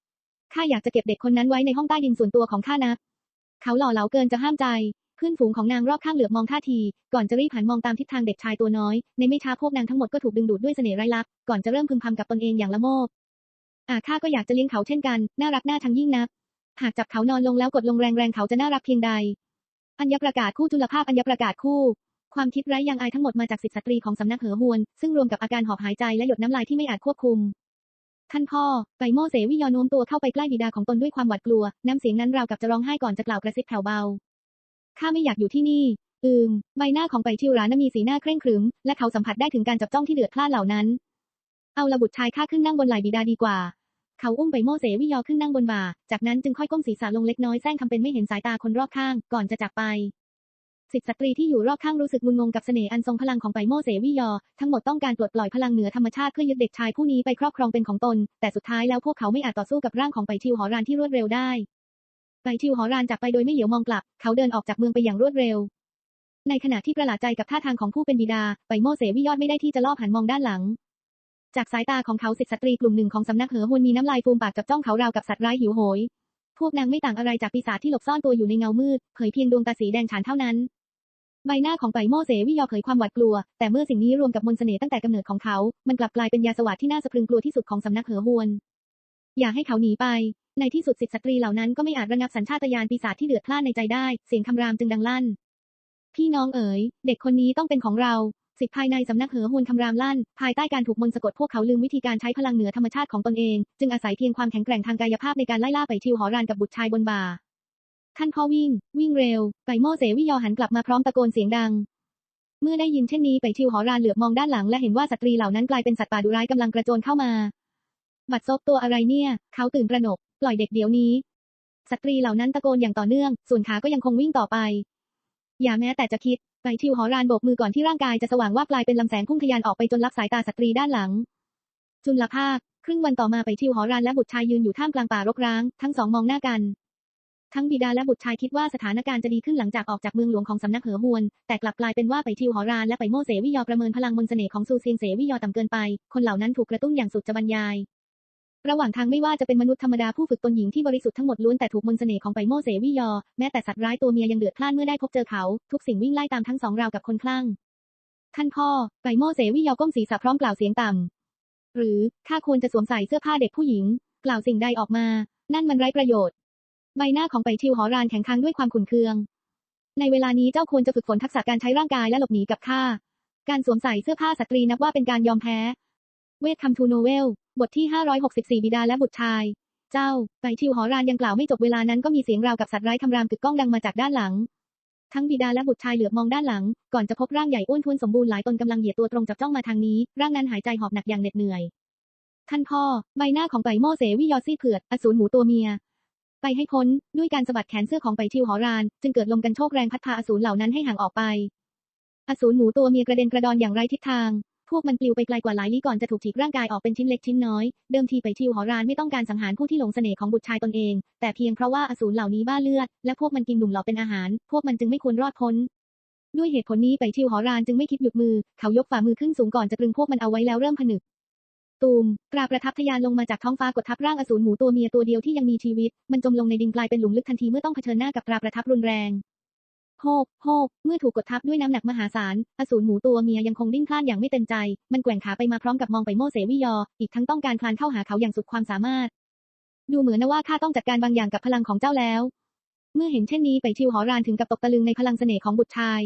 ำข้าอยากจะเก็บเด็กคนนั้นไว้ในห้องใต้ดินส่วนตัวของข้านะ เขาหล่อเหลาเกินจะห้ามใจ เพื่อนฝูงของนางรอบข้างเหลือบมองท่าที ก่อนจะรีบหันมองตามทิศทางเด็กชายตัวน้อย ในไม่ช้าพวกนางทั้งหมดก็ถูกดึงดูดด้วยเสน่ห์ไร้ลัก ก่อนจะเริ่มพึมพำกับตนเองอย่างละโมบอ่าข้าก็อยากจะเลี้ยงเขาเช่นกัน น่ารักน่าชังยิ่งนัก หากจับเขานอนลงแล้วกดลงแรงๆเขาจะน่ารักเพียงใด อัญญประกาศคู่จุลภาพอัญญประกาศคู่ ความคิดไร้ยังอายทั้งหมดมาจากสิทธิสตรีของสำนักเหอฮวน ซึ่งรวมกับอาการหอบหายใจและหยดน้ำลายที่ไม่อาจควบคุม ท่านพ่อไปโมเสวิยอโน้มตัวเข้าไปใกล้บิดาของตนด้วยความหวาดกลัว น้ำเสียงนั้นราวกับจะร้องไห้ก่อนจะกล่าวกระซิบแผ่วเบา ข้าไม่อยากอยู่ที่นี่ อืม ใบหน้าของไปทิวรานมีสีหน้าเคร่งครึม และเขาสัมผัสได้ถึงการจับจ้องที่เดือดพล่านเหล่านั้น เอาละบุตรชายข้าขึ้นนั่งบนไหล่บิดาดีกว่า เขาอุ้มไปโมเสวิยอขึ้นนั่งบนบ่า จากนั้นจึงค่อยก้มศีรษะลงเล็กน้อยแซงทำเป็นไม่เห็นสายตาคนรอบข้าง ก่อนจะจากไปสิทธิสตรีที่อยู่รอบข้างรู้สึกงุนงงกับเสน่ห์อันทรงพลังของไปโมเสวิยอ ทั้งหมดต้องการปลดปล่อยพลังเหนือธรรมชาติเพื่อยึดเด็กชายผู้นี้ไปครอบครองเป็นของตน แต่สุดท้ายแล้วพวกเขาไม่อาจต่อสู้กับร่างของไปชิวหอรานที่รวดเร็วได้ ไปชิวหอรานจากไปโดยไม่เหลียวมองกลับ เขาเดินออกจากเมืองไปอย่างรวดเร็ว ในขณะที่ประหลาดใจกับท่าทางของผู้เป็นบิดา ไปโมเสวิยอดไม่ได้ที่จะลอบหันมองด้านหลัง จากสายตาของเขาสิทธิสตรีกลุ่มหนึ่งของสำนักเหอฮวนมีน้ำลายฟูมปากจับจ้องเขาราวกับสัตว์ร้ายหิวโหย พวกนางไม่ต่างอะไรจากปีศาจที่หลบซ่อนตัวอยู่ในเงามืด เผยเพียงดวงตาสีแดงฉานเท่านั้นใบหน้าของไปโมเสวิยอเผยความหวาดกลัว แต่เมื่อสิ่งนี้รวมกับมนต์เสน่ห์ตั้งแต่กำเนิดของเขา มันกลับกลายเป็นยาสวัสดที่น่าสะพรึงกลัวที่สุดของสำนักเหอฮวน อย่าให้เขาหนีไป ในที่สุดสิทธิสตรีเหล่านั้นก็ไม่อาจระงับสัญชาตญาณปีศาจที่เดือดพล่านในใจได้ เสียงคำรามจึงดังลั่น พี่น้องเอ๋ย เด็กคนนี้ต้องเป็นของเรา สิทธิภายในสำนักเหอฮวนคำรามลั่น ภายใต้การถูกมนต์สะกดพวกเขาลืมวิธีการใช้พลังเหนือธรรมชาติของตนเอง จึงอาศัยเพียงความแข็งแกร่งทางกายภาพในการไล่ล่าไปชิวหอรานกับบุตรชายบนบ่าท่านพ่อวิ่ง วิ่งเร็ว ไปโมเสวิยอหันกลับมาพร้อมตะโกนเสียงดัง เมื่อได้ยินเช่นนี้ไปชิวหอรานเหลือบมองด้านหลังและเห็นว่าสตรีเหล่านั้นกลายเป็นสัตว์ป่าดุร้ายกำลังกระโจนเข้ามา บัดซบตัวอะไรเนี่ย เขาตื่นตระหนก ปล่อยเด็กเดี๋ยวนี้ สตรีเหล่านั้นตะโกนอย่างต่อเนื่อง ส่วนขาก็ยังคงวิ่งต่อไป อย่าแม้แต่จะคิด ไปชิวหอรานโบกมือก่อนที่ร่างกายจะสว่างว่าบกลายเป็นลำแสงพุ่งทะยานออกไปจนลับสายตาสตรีด้านหลัง จุลภาค ครึ่งวันต่อมาไปชิวหอรานและบุตรชายยืนอยู่ท่ามกลางป่ารกร้าง ทั้งสองมองหน้ากัน ทั้งบิดาและบุตรชายคิดว่าสถานการณ์จะดีขึ้นหลังจากออกจากเมืองหลวงของสำนักเหอฮวน แต่กลับกลายเป็นว่าไปทิวหอรานและไปโมเสวิยอประเมินพลังมนต์เสน่ห์ของซูเซียงเสวิยอต่ำเกินไป คนเหล่านั้นถูกกระตุ้นอย่างสุดจะบรรยาย ระหว่างทางไม่ว่าจะเป็นมนุษย์ธรรมดาผู้ฝึกตนหญิงที่บริสุทธิ์ทั้งหมดล้วนแต่ถูกมนต์เสน่ห์ของไปโมเสวิยอ แม้แต่สัตว์ร้ายตัวเมียยังเดือดพล่านเมื่อได้พบเจอเขา ทุกสิ่งวิ่งไล่ตามทั้งสองราวกับคนคลั่ง ท่านพ่อ ไปโมเสวิยอก้มศีรษะพร้อมกล่าวเสียงต่ำ หรือข้าควรจะสวมใส่เสื้อผ้าเด็กผู้หญิง กล่าวสิ่งใดออกมา นั่นมันไร้ประโยชน์ ใบหน้าของไปชิวหอรานแข็งขังด้วยความขุ่นเคือง ในเวลานี้เจ้าควรจะฝึกฝนทักษะการใช้ร่างกายและหลบหนีกับข้า การสวมใส่เสื้อผ้าสตรีนับว่าเป็นการยอมแพ้ เวทคำทูโนเวล บทที่ 564 บิดาและบุตรชาย เจ้า ไปชิวหอรานยังกล่าวไม่จบเวลานั้นก็มีเสียงราวกับสัตว์ร้ายคำรามกึกก้องดังมาจากด้านหลัง ทั้งบิดาและบุตรชายเหลือบมองด้านหลัง ก่อนจะพบร่างใหญ่อ้วนท้วนสมบูรณ์หลายตนกำลังเหยียดตัวตรงจับจ้องมาทางนี้ ร่างนั้นหายใจหอบหนักอย่างเหน็ดเหนื่อย ท่านพ่อ ใบหน้าของไปโมเสวิยอซี่เผือด อสูรหมูตัวเมีย ไปให้พ้น ด้วยการสะบัดแขนเสื้อของไปชิวหอราน จึงเกิดลมกันโชกแรงพัดพาอสูรเหล่านั้นให้ห่างออกไป อสูรหมูตัวเมียกระเด็นกระดอนอย่างไร้ทิศทาง พวกมันปลิวไปไกลกว่าหลายลี้ก่อนจะถูกฉีกร่างกายออกเป็นชิ้นเล็กชิ้นน้อย เดิมทีไปชิวหอรานไม่ต้องการสังหารผู้ที่หลงเสน่ห์ของบุตรชายตนเอง แต่เพียงเพราะว่าอสูรเหล่านี้บ้าเลือด และพวกมันกินหนุ่มหล่อเป็นอาหาร พวกมันจึงไม่ควรรอดพ้นด้วยเหตุผลนี้ไปชิวหอรานจึงไม่คิดหยุดมือ เขายกฝ่ามือขึ้นสูงก่อนจะตรึงพวกมันเอาไว้แล้วเริ่มผนึกตูมกราประทับทะยานลงมาจากท้องฟ้ากดทับร่างอสูรหมูตัวเมียตัวเดียวที่ยังมีชีวิต มันจมลงในดินกลายเป็นหลุมลึกทันทีเมื่อต้องเผชิญหน้ากับตราประทับรุนแรง โฮกโฮกเมื่อถูกกดทับด้วยน้ำหนักมหาศาล อสูรหมูตัวเมียยังคงดิ้นพลานอย่างไม่เต็มใจ มันแกว่งขาไปมาพร้อมกับมองไปโมเสวิยอ อีกทั้งต้องการคลานเข้าหาเขาอย่างสุดความสามารถ ดูเหมือนนะว่าข้าต้องจัดการบางอย่างกับพลังของเจ้าแล้ว เมื่อเห็นเช่นนี้ไปชิวหอรานถึงกับตกตะลึงในพลังเสน่ห์ของบุตรชาย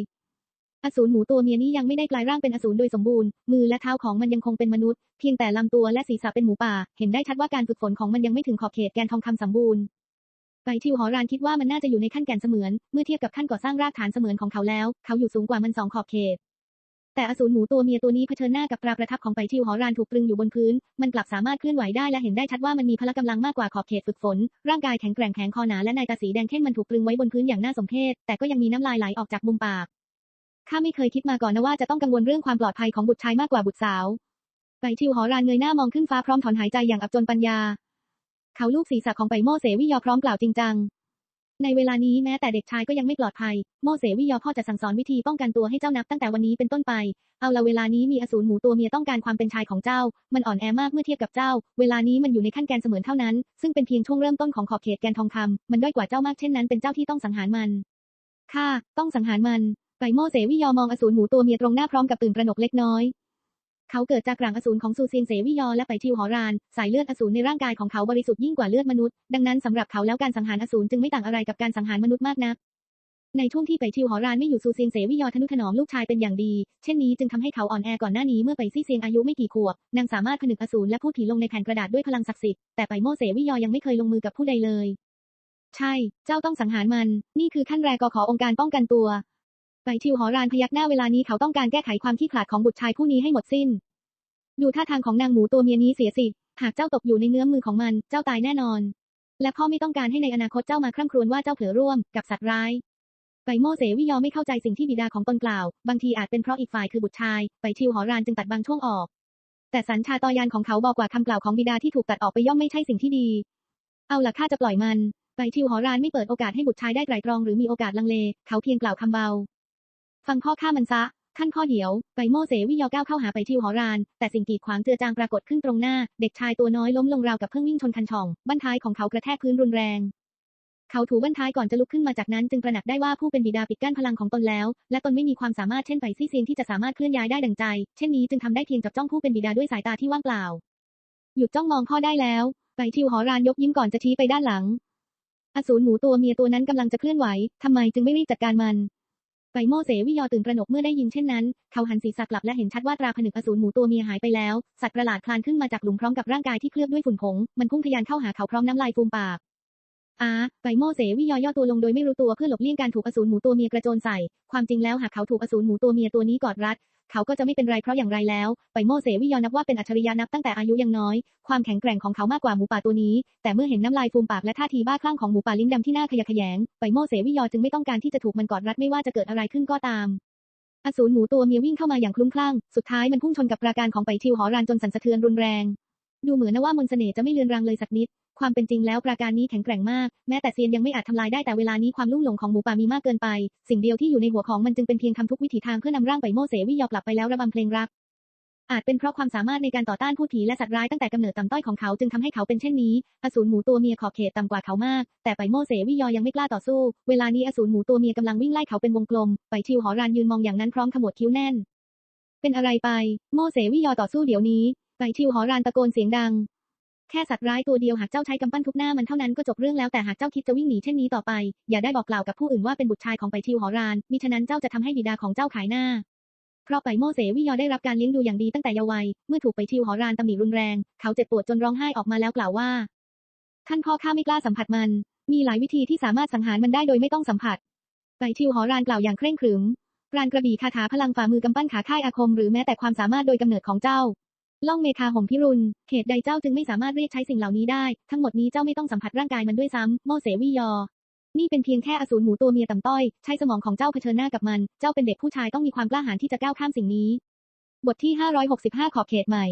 อสูรหมูตัวเมียนี้ยังไม่ได้กลายร่างเป็นอสูรโดยสมบูรณ์ มือและเท้าของมันยังคงเป็นมนุษย์ เพียงแต่ลำตัวและศีรษะเป็นหมูป่า เห็นได้ชัดว่าการฝึกฝนของมันยังไม่ถึงขอบเขตแกนทองคำสมบูรณ์ ไปทิวหอรานคิดว่ามันน่าจะอยู่ในขั้นแก่นเสมือน เมื่อเทียบกับขั้นก่อสร้างรากฐานเสมือนของเขาแล้ว เขาอยู่สูงกว่ามันสองขอบเขต แต่อสูรหมูตัวเมียตัวนี้เผชิญหน้ากับตราประทับของไปทิวหอรานถูกตรึงอยู่บนพื้น มันกลับสามารถเคลื่อนไหวได้และเห็นได้ชัดว่ามันมีพละกำลังมากกว่าขอบเขตฝึกฝน ร่างกายแข็งแกร่งแข็งคอหนาและในตาสีแดงเข้มมันถูกตรึงไว้บนพื้นอย่างน่าสมเพชแต่ก็ยังมีน้ำลายไหลออกจากมุมปากข้าไม่เคยคิดมาก่อนนะว่าจะต้องกังวลเรื่องความปลอดภัยของบุตรชายมากกว่าบุตรสาวไปทิวหอรานเงยหน้ามองขึ้นฟ้าพร้อมถอนหายใจอย่างอับจนปัญญา เขาลูกศีรษะของไปโมเสวิยอพร้อมกล่าวจริงจัง ในเวลานี้แม้แต่เด็กชายก็ยังไม่ปลอดภัย โมเสวิยอพ่อจะสั่งสอนวิธีป้องกันตัวให้เจ้านับตั้งแต่วันนี้เป็นต้นไป เอาละเวลานี้มีอสูรหมูตัวเมียต้องการความเป็นชายของเจ้า มันอ่อนแอมากเมื่อเทียบกับเจ้า เวลานี้มันอยู่ในขั้นแกนเสมือนเท่านั้น ซึ่งเป็นเพียงช่วงเริ่มต้นของขอบเขตแกนทองคำมันด้อยกว่าเจ้ามากเช่นนั้นเป็นเจ้าที่ต้องสังหารมันข้าต้องสังหารมันไปโมเสวิยอมองอสูรหมูตัวเมียตรงหน้าพร้อมกับตื่นตระหนกเล็กน้อย เขาเกิดจากกลางอสูรของซูเซียงเสวิยอและไปทิวหอราน สายเลือดอสูรในร่างกายของเขาบริสุทธิ์ยิ่งกว่าเลือดมนุษย์ ดังนั้นสำหรับเขาแล้วการสังหารอสูรจึงไม่ต่างอะไรกับการสังหารมนุษย์มากนักในช่วงที่ไปทิวหอรานไม่อยู่ซูเซียงเสวิยอทนุถนอมลูกชายเป็นอย่างดี เช่นนี้จึงทำให้เขาอ่อนแอก่อนหน้านี้เมื่อไปซี่เซียงอายุไม่กี่ขวบ นางสามารถผนึกอสูรและพูดผีลงในแผ่นกระดาษด้วยพลังศักดิ์สิทธิ์ แต่ไปโมเสวิยอยังไม่เคยลงมือกับผู้ใดเลย ใช่ เจ้าต้องสังหารมัน นี่คือขั้นแรกขอองค์การป้องกันตัว ไปทิวหอรานพยักหน้าเวลานี้เขาต้องการแก้ไขความขี้ขลาดของบุตรชายผู้นี้ให้หมดสิ้น ดูท่าทางของนางหมูตัวเมียนี้เสียสิ หากเจ้าตกอยู่ในเงื้อมมือของมัน เจ้าตายแน่นอน และพ่อไม่ต้องการให้ในอนาคตเจ้ามาคร่ำครวญว่าเจ้าเผลอร่วมกับสัตว์ร้ายไปโม่เสวิยอไม่เข้าใจสิ่งที่บิดาของตนกล่าว บางทีอาจเป็นเพราะอีกฝ่ายคือบุตรชาย ไปชิวหอรานจึงตัดบางช่วงออก แต่สัญชาตญาณของเขาบอกว่าคำกล่าวของบิดาที่ถูกตัดออกไปย่อมไม่ใช่สิ่งที่ดี เอาล่ะข้าจะปล่อยมัน ไปชิวหอรานไม่เปิดโอกาสให้บุตรชายได้ไตร่ตรองหรือมีโอกาสลังเล เขาเพียงกล่าวคำเบา ฟังพ่อข้ามันซะ ขั้นข้อเดียวไปโม่เสวิยอก้าวเข้าหาไปชิวหอราน แต่สิ่งกีดขวางเจือจางปรากฏขึ้นตรงหน้า เด็กชายตัวน้อยล้มลงราวกับเพิ่งวิ่งชนคันช่อง บั้นท้ายของเขากระแทกพื้นรุนแรง เขาถูบั้นท้ายก่อนจะลุกขึ้นมาจากนั้นจึงตระหนักได้ว่าผู้เป็นบิดาปิดกั้นพลังของตนแล้ว และตนไม่มีความสามารถเช่นไปซี่เซียงที่จะสามารถเคลื่อนย้ายได้ดังใจ เช่นนี้จึงทำได้เพียงจับจ้องผู้เป็นบิดาด้วยสายตาที่ว่างเปล่า หยุดจ้องมองพ่อได้แล้วไปชิวหอรานยกยิ้มก่อนจะชี้ไปด้านหลังอสูรหมูตัวเมียตัวนั้นกำลังจะเคลื่อนไหว ทำไมจึงไม่รีบจัดการมัน ไปโม่เสวิยอตื่นประหนกเมื่อได้ยินเช่นนั้น เขาหันศีรษะกลับและเห็นชัดว่าตราผนึกอสูรหมูตัวเมียหายไปแล้ว สัตว์ประหลาดคลานขึ้นมาจากหลุมพร้อมกับร่างกายที่เคลือบด้วยฝุ่นผง มันพุ่งทะยานเข้าหาเขาพร้อมน้ำลายฟูมปากอาไปโม่เสวิยอย่อตัวลงโดยไม่รู้ตัวเพื่อหลบเลี่ยงการถูกอสูรหมูตัวเมียกระโจนใส่ ความจริงแล้วหากเขาถูกอสูรหมูตัวเมียตัวนี้กอดรัดเขาก็จะไม่เป็นไรเพราะอย่างไรแล้ว ไปโมเสวิยอนับว่าเป็นอัจฉริยะนับตั้งแต่อายุยังน้อย ความแข็งแกร่งของเขามากกว่าหมูป่าตัวนี้ แต่เมื่อเห็นน้ำลายฟูมปากและท่าทีบ้าคลั่งของหมูป่าลิ้นดำที่น่าขยะแขยง ไปโมเสวิยอจึงไม่ต้องการที่จะถูกมันกอดรัดไม่ว่าจะเกิดอะไรขึ้นก็ตามอสูรหมูตัวเมียวิ่งเข้ามาอย่างคลุ้มคลั่ง สุดท้ายมันพุ่งชนกับปราการของไปชิวหอรานจนสั่นสะเทือนรุนแรง ดูเหมือนนะว่ามนเสน่ห์จะไม่เลือนรางเลยสักนิด ความเป็นจริงแล้วปราการนี้แข็งแกร่งมาก แม้แต่เซียนยังไม่อาจทำลายได้แต่เวลานี้ความลุ่มหลงของหมูป่ามีมากเกินไป สิ่งเดียวที่อยู่ในหัวของมันจึงเป็นเพียงทำทุกวิถีทางเพื่อนำร่างไปโมเสวิยอกลับไปแล้วระบำเพลงรัก อาจเป็นเพราะความสามารถในการต่อต้านพูดผีและสัตว์ร้ายตั้งแต่กำเนิดต่ำต้อยของเขาจึงทำให้เขาเป็นเช่นนี้ อสูรหมูตัวเมียขอบเขตต่ำกว่าเขามาก แต่ไปโมเสวิยอยังไม่กล้าต่อสู้ เวลานี้อสูรหมูตัวเมียกำลังวิ่งไล่เขาเป็นวงกลม ไปชิวหอรานยืนมองอย่างนั้นพร้อมขมวดคิ้วแน่น เป็นอะไรไป โมเสวิยอต่อสู้เดี๋ยวนี้ไปชิวหอรานตะโกนเสียงดัง แค่สัตว์ร้ายตัวเดียวหากเจ้าใช้กำปั้นทุบหน้ามันเท่านั้นก็จบเรื่องแล้วแต่หากเจ้าคิดจะวิ่งหนีเช่นนี้ต่อไป อย่าได้บอกกล่าวกับผู้อื่นว่าเป็นบุตรชายของไปชิวหอรานมิฉะนั้นเจ้าจะทำให้บิดาของเจ้าขายหน้าเพราะไปโม่เสวิยอได้รับการเลี้ยงดูอย่างดีตั้งแต่เยาว์วัยเมื่อถูกไปชิวหอรานตำหนิรุนแรง เขาเจ็บปวดจนร้องไห้ออกมาแล้วกล่าวว่า ท่านพ่อข้าไม่กล้าสัมผัสมัน มีหลายวิธีที่สามารถสังหารมันได้โดยไม่ต้องสัมผัส ไปชิวหอรานกล่าวอย่างเคร่งขรึมรานกระบี่คาถาพลังฝ่ามือกำปั้นขาค่ายอาคมหรือแม้แต่ความสามารถโดยกำเนิดของเจ้า ล่องเมคาห่มพิรุณ เขตใดเจ้าจึงไม่สามารถเรียกใช้สิ่งเหล่านี้ได้ ทั้งหมดนี้เจ้าไม่ต้องสัมผัสร่างกายมันด้วยซ้ำ โมเสวิยอ นี่เป็นเพียงแค่อสูรหมูตัวเมียต่ำต้อย ใช้สมองของเจ้าเผชิญหน้ากับมัน เจ้าเป็นเด็กผู้ชายต้องมีความกล้าหาญที่จะก้าวข้ามสิ่งนี้ บทที่ 565 ขอบเขตใหม่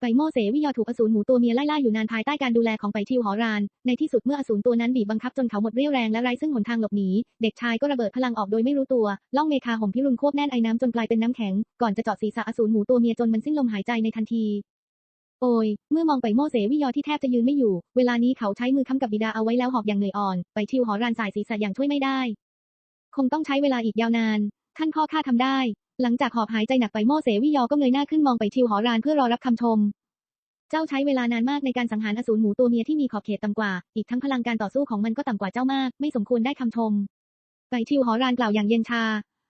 ไปโม่เสวิยอถูกอสูรหมูตัวเมียไล่ล่าอยู่นานภายใต้การดูแลของไปชิวหอราน ในที่สุดเมื่ออสูรตัวนั้นบีบบังคับจนเขาหมดเรี่ยวแรงและไร้ซึ่งหนทางหลบหนี เด็กชายก็ระเบิดพลังออกโดยไม่รู้ตัว ล่องเมคาห่มพิรุณควบแน่นไอ้น้ำจนกลายเป็นน้ำแข็ง ก่อนจะเจาะศีรษะอสูรหมูตัวเมียจนมันสิ้นลมหายใจในทันทีโอย เมื่อมองไปโม่เสวิยอที่แทบจะยืนไม่อยู่ เวลานี้เขาใช้มือค้ำกับบิดาเอาไว้แล้วหอบอย่างเหนื่อยอ่อน ไปชิวหอรานสายศีรษะอย่างช่วยไม่ได้ คงต้องใช้เวลาอีกยาวนาน ท่านพ่อข้าทำได้ หลังจากหอบหายใจหนักไปโม่เสวิยอก็เงยหน้าขึ้นมองไปชิวหอรานเพื่อรอรับคำชม เจ้าใช้เวลานานมากในการสังหารอสูรหมูตัวเมียที่มีขอบเขตต่ำกว่า อีกทั้งพลังการต่อสู้ของมันก็ต่ำกว่าเจ้ามาก ไม่สมควรได้คำชม ไปชิวหอรานกล่าวอย่างเย็นชา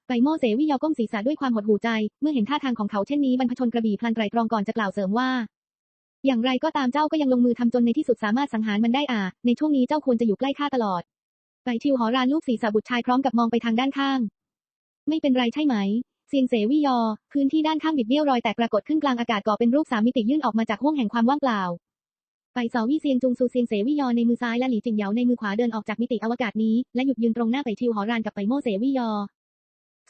ไปโม่เสวิยอก้มศีรษะด้วยความหดหู่ใจ เมื่อเห็นท่าทางของเขาเช่นนี้บรรพชนกระบี่พลันไตรตรองก่อนจะกล่าวเสริมว่า อย่างไรก็ตามเจ้าก็ยังลงมือทำจนในที่สุดสามารถสังหารมันได้อ่า ในช่วงนี้เจ้าควรจะอยู่ใกล้ข้าตลอด ไปชิวหอรานลูกศีรษะบุตรชายพร้อมกับมองไปทางด้านข้าง ไม่เป็นไรใช่ไหม เซียงเสวิยอ พื้นที่ด้านข้างบิดเบี้ยวรอยแตกปรากฏขึ้นกลางอากาศก่อเป็นรูปสามมิติยื่นออกมาจากห้วงแห่งความว่างเปล่า ไปสอวี่เซียงจุงซูเซียงเสวิยอในมือซ้ายและหลีจิงเหยาในมือขวาเดินออกจากมิติอวกาศนี้ และหยุดยืนตรงหน้าไปชิวหอรานกับไปโม่เสวิยอ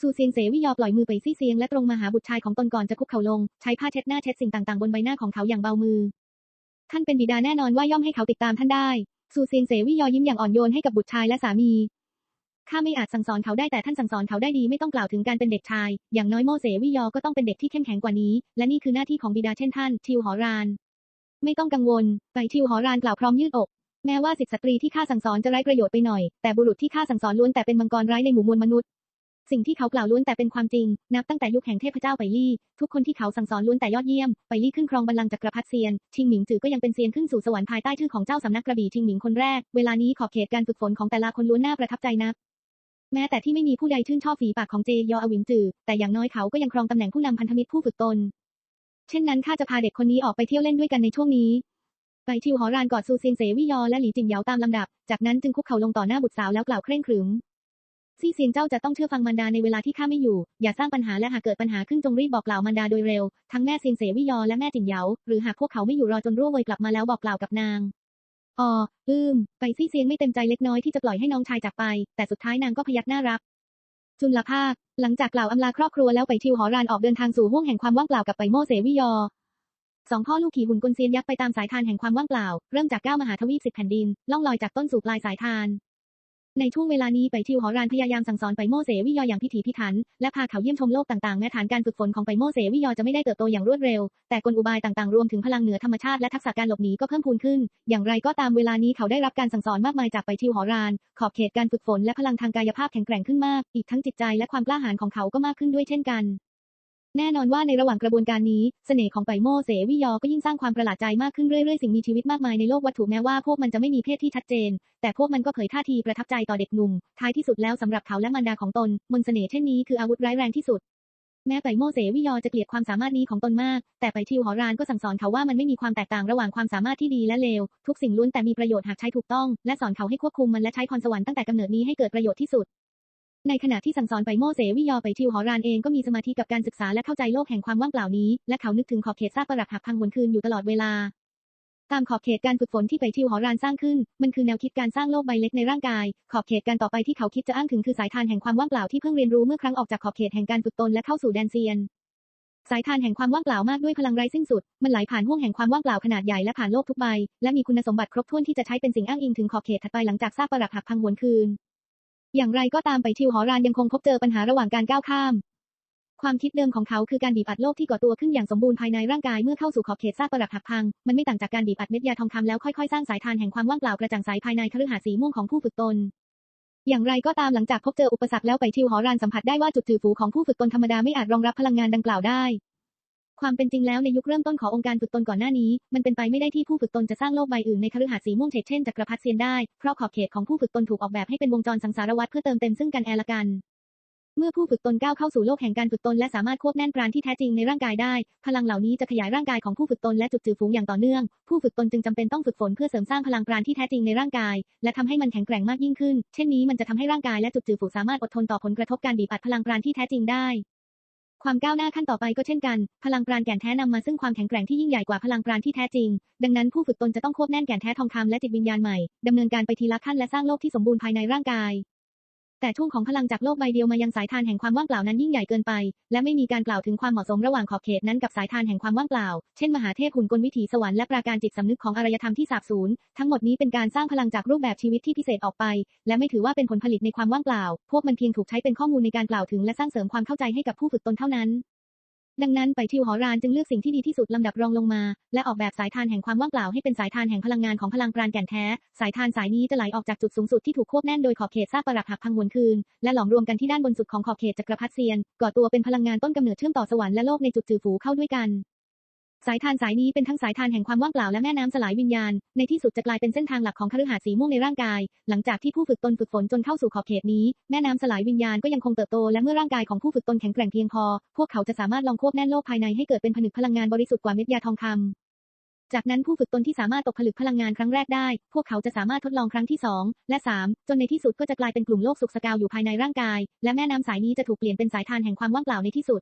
ซูเซียงเสวิยอปล่อยมือไปซี่เซียงและตรงมาหาบุตรชายของตนก่อนจะคุกเข่าลง ใช้ผ้าเช็ดหน้าเช็ดสิ่งต่างๆบนใบหน้าของเขาอย่างเบามือ ท่านเป็นบิดาแน่นอนว่าย่อมให้เขาติดตามท่านได้ซูเซียงเสวิยอยิ้มอย่างอ่อนโยนให้กับบุตรชายและสามี ข้าไม่อาจสั่งสอนเขาได้แต่ท่านสั่งสอนเขาได้ดีไม่ต้องกล่าวถึงการเป็นเด็กชาย อย่างน้อยโมเสวิยอก็ต้องเป็นเด็กที่เข้มแข็งกว่านี้ และนี่คือหน้าที่ของบิดาเช่นท่าน ทิวหอราน ไม่ต้องกังวล ไปทิวหอรานกล่าวพร้อมยืดอก แม้ว่าสิทธิสตรีที่ข้าสั่งสอนจะไร้ประโยชน์ไปหน่อย แต่บุรุษที่ข้าสั่งสอนล้วนแต่เป็นมังกรไร้ในหมู่มวลมนุษย์ สิ่งที่เขากล่าวล้วนแต่เป็นความจริง นับตั้งแต่ยุคแห่งเทพเจ้าไปลี่ ทุกคนที่เขาสั่งสอนล้วนแต่ยอดเยี่ยม ไปลี่ขึ้นครองบัลลังก์จักรพรรดิเซียน ชิงหมิงจือก็ยังเป็นเซียนขึ้นสู่สวรรค์ภายใต้ชื่อของเจ้าสำนักกระบี่ชิงหมิงคนแรก เวลานี้ขอบเขตการฝึกฝนของแต่ละคนล้วนน่าประทับใจนัก แม้แต่ที่ไม่มีผู้ใดชื่นชอบฝีปากของเจยออวิงจือ แต่อย่างน้อยเขาก็ยังครองตำแหน่งผู้นำพันธมิตรผู้ฝึกตน เช่นนั้นข้าจะพาเด็กคนนี้ออกไปเที่ยวเล่นด้วยกันในช่วงนี้ ไปชิวหอรานกอดซูเซียงเสวิยอและหลีจิงเหยาตามลำดับ จากนั้นจึงคุกเข่าลงต่อหน้าบุตรสาวแล้วกล่าวเคร่งขรึมซี่เซียงเจ้าจะต้องเชื่อฟังมารดาในเวลาที่ข้าไม่อยู่ อย่าสร้างปัญหาและหากเกิดปัญหาขึ้นจงรีบบอกกล่าวมารดาโดยเร็ว ทั้งแม่เซียงเสวิยอและแม่จิงเหยา หรือหากพวกเขาไม่อยู่รอจนร่วเวยกลับมาแล้วบอกกล่าวกับนาง อออืม ไปซี่เซียงไม่เต็มใจเล็กน้อยที่จะปล่อยให้น้องชายจากไป แต่สุดท้ายนางก็พยักหน้ารับ จุลภาค หลังจากกล่าวอำลาครอบครัวแล้วไปทิวหอรานออกเดินทางสู่ห้วงแห่งความว่างเปล่ากับไปโมเสวิยอ สองพ่อลูกขี่หุ่นกลเซียนยักษ์ไปตามสายทานแห่งความว่างเปล่า เริ่มจากก้าวมหาทวีปสิบแผ่นดิน ล่องลอยจากต้นสู่ปลายสายทาน ในช่วงเวลานี้ไปทิวหอรานพยายามสั่งสอนไปโมเสวิยออย่างพิถีพิถัน และพาเขาเยี่ยมชมโลกต่างๆ แม้ฐานการฝึกฝนของไปโมเสวิยอจะไม่ได้เติบโตอย่างรวดเร็ว แต่กลอุบายต่างๆ รวมถึงพลังเหนือธรรมชาติและทักษะการหลบหนีก็เพิ่มพูนขึ้น อย่างไรก็ตามเวลานี้เขาได้รับการสั่งสอนมากมายจากไปทิวหอราน ขอบเขตการฝึกฝนและพลังทางกายภาพแข็งแกร่งขึ้นมาก อีกทั้งจิตใจและความกล้าหาญของเขาก็มากขึ้นด้วยเช่นกัน แน่นอนว่าในระหว่างกระบวนการนี้ เสน่ห์ของไปโมเสวิยอก็ยิ่งสร้างความประหลาดใจมากขึ้นเรื่อยๆ สิ่งมีชีวิตมากมายในโลกวัตถุแม้ว่าพวกมันจะไม่มีเพศที่ชัดเจน แต่พวกมันก็เผยท่าทีประทับใจต่อเด็กหนุ่ม ท้ายที่สุดแล้วสำหรับเขาและมารดาของตน มนเสน่ห์เช่นนี้คืออาวุธร้ายแรงที่สุด แม้ไปโมเสวิยอจะเกลียดความสามารถนี้ของตนมาก แต่ไปทิวหอรานก็สั่งสอนเขาว่ามันไม่มีความแตกต่างระหว่างความสามารถที่ดีและเลว ทุกสิ่งล้วนแต่มีประโยชน์หากใช้ถูกต้อง และสอนเขาให้ควบคุมมันและใช้พรสวรรค์ตั้งแต่กำเนิดนี้ให้เกิดประโยชน์ที่สุด ในขณะที่สั่งสอนไปโมเสวิยอไปทิวหอรานเองก็มีสมาธิกับการศึกษาและเข้าใจโลกแห่งความว่างเปล่านี้ และเขานึกถึงขอบเขตซากปรักหักพังวนคืนอยู่ตลอดเวลา ตามขอบเขตการฝึกฝนที่ไปทิวหอรานสร้างขึ้น มันคือแนวคิดการสร้างโลกใบเล็กในร่างกาย ขอบเขตการต่อไปที่เขาคิดจะอ้างถึงคือสายทานแห่งความว่างเปล่าที่เพิ่งเรียนรู้เมื่อครั้งออกจากขอบเขตแห่งการฝึกตนและเข้าสู่แดนเซียน สายทานแห่งความว่างเปล่ามากด้วยพลังไร้สิ้นสุด มันไหลผ่านห้วงแห่งความว่างเปล่าขนาดใหญ่และผ่านโลกทุกใบ และมีคุณสมบัติครบถ้วนที่จะใช้เป็นสิ่งอ้างอิงถึงขอบเขตถัดไปหลังจากซากปรักหักพังหวนคืน อย่างไรก็ตามไปทิวหอรานยังคงพบเจอปัญหาระหว่างการก้าวข้าม ความคิดเดิมของเขาคือการบีบอัดโลกที่ก่อตัวขึ้นอย่างสมบูรณ์ภายในร่างกายเมื่อเข้าสู่ขอบเขตซากปรักหักพัง มันไม่ต่างจากการบีบอัดเม็ดยาทองคำแล้วค่อยๆ สร้างสายทานแห่งความว่างเปล่ากระจ่างใสภายในคฤหาสน์สีม่วงของผู้ฝึกตนอย่างไรก็ตามหลังจากพบเจออุปสรรคแล้วไปทิวหอรานสัมผัสได้ว่าจุดถือฝูของผู้ฝึกตนธรรมดาไม่อาจรองรับพลังงานดังกล่าวได้ ความเป็นจริงแล้วในยุคเริ่มต้นขององค์การฝึกตนก่อนหน้านี้ มันเป็นไปไม่ได้ที่ผู้ฝึกตนจะสร้างโลกใบอื่นในคฤหาสน์สีม่วงเฉกเช่นจักรพรรดิเซียนได้ เพราะขอบเขตของผู้ฝึกตนถูกออกแบบให้เป็นวงจรสังสารวัฏเพื่อเติมเต็มซึ่งกันและกัน เมื่อผู้ฝึกตนก้าวเข้าสู่โลกแห่งการฝึกตนและสามารถควบแน่นปราณที่แท้จริงในร่างกายได้ พลังเหล่านี้จะขยายร่างกายของผู้ฝึกตนและจุดจือฝูงอย่างต่อเนื่อง ผู้ฝึกตนจึงจำเป็นต้องฝึกฝนเพื่อเสริมสร้างพลังปราณที่แท้จริงในร่างกาย และทำให้มันแข็งแกร่งมากยิ่งขึ้น เช่นนี้มันจะทำให้ร่างกายและจุดจือฝูสามารถอดทนต่อผลกระทบการบีบอัดพลังปราณที่แท้จริงได้ ความก้าวหน้าขั้นต่อไปก็เช่นกัน พลังปราณแก่นแท้นำมาซึ่งความแข็งแกร่งที่ยิ่งใหญ่กว่าพลังปราณที่แท้จริง ดังนั้นผู้ฝึกตนจะต้องควบแน่นแก่นแท้ทองคำและจิตวิญญาณใหม่ดำเนินการไปทีละขั้นและสร้างโลกที่สมบูรณ์ภายในร่างกาย แต่ช่วงของพลังจากโลกใบเดียวมายังสายทานแห่งความว่างเปล่านั้นยิ่งใหญ่เกินไป และไม่มีการกล่าวถึงความเหมาะสมระหว่างขอบเขตนั้นกับสายทานแห่งความว่างเปล่า เช่นมหาเทพหุ่นกลวิถีสวรรค์และปราการจิตสำนึกของอารยธรรมที่สาบสูญ ทั้งหมดนี้เป็นการสร้างพลังจากรูปแบบชีวิตที่พิเศษออกไป และไม่ถือว่าเป็นผลผลิตในความว่างเปล่า พวกมันเพียงถูกใช้เป็นข้อมูลในการกล่าวถึงและสร้างเสริมความเข้าใจให้กับผู้ฝึกตนเท่านั้น ดังนั้นไปทิวหอรานจึงเลือกสิ่งที่ดีที่สุดลำดับรองลงมา และออกแบบสายทานแห่งความว่างเปล่าให้เป็นสายทานแห่งพลังงานของพลังปราณแก่นแท้ สายทานสายนี้จะไหลออกจากจุดสูงสุดที่ถูกควบแน่นโดยขอบเขตซากปรักหักพังหวนคืน และหลอมรวมกันที่ด้านบนสุดของขอบเขตจักรพรรดิเซียน ก่อตัวเป็นพลังงานต้นกำเนิดเชื่อมต่อสวรรค์และโลกในจุดจือฝูเข้าด้วยกัน สายทานสายนี้เป็นทั้งสายทานแห่งความว่างเปล่าและแม่น้ำสลายวิญญาณ ในที่สุดจะกลายเป็นเส้นทางหลักของคฤหาสน์สีม่วงในร่างกาย หลังจากที่ผู้ฝึกตนฝึกฝนจนเข้าสู่ขอบเขตนี้ แม่น้ำสลายวิญญาณก็ยังคงเติบโต และเมื่อร่างกายของผู้ฝึกตนแข็งแกร่งเพียงพอ พวกเขาจะสามารถลองควบแน่นโลกภายในให้เกิดเป็นผนึกพลังงานบริสุทธิ์กว่าเม็ดยาทองคำจากนั้นผู้ฝึกตนที่สามารถตกผลึกพลังงานครั้งแรกได้ พวกเขาจะสามารถทดลองครั้งที่ 2 และ 3 จนในที่สุดก็จะกลายเป็นกลุ่มโลกสุขสกาวอยู่ภายในร่างกาย และแม่น้ำสายนี้จะถูกเปลี่ยนเป็นสายทานแห่งความว่างเปล่าในที่สุด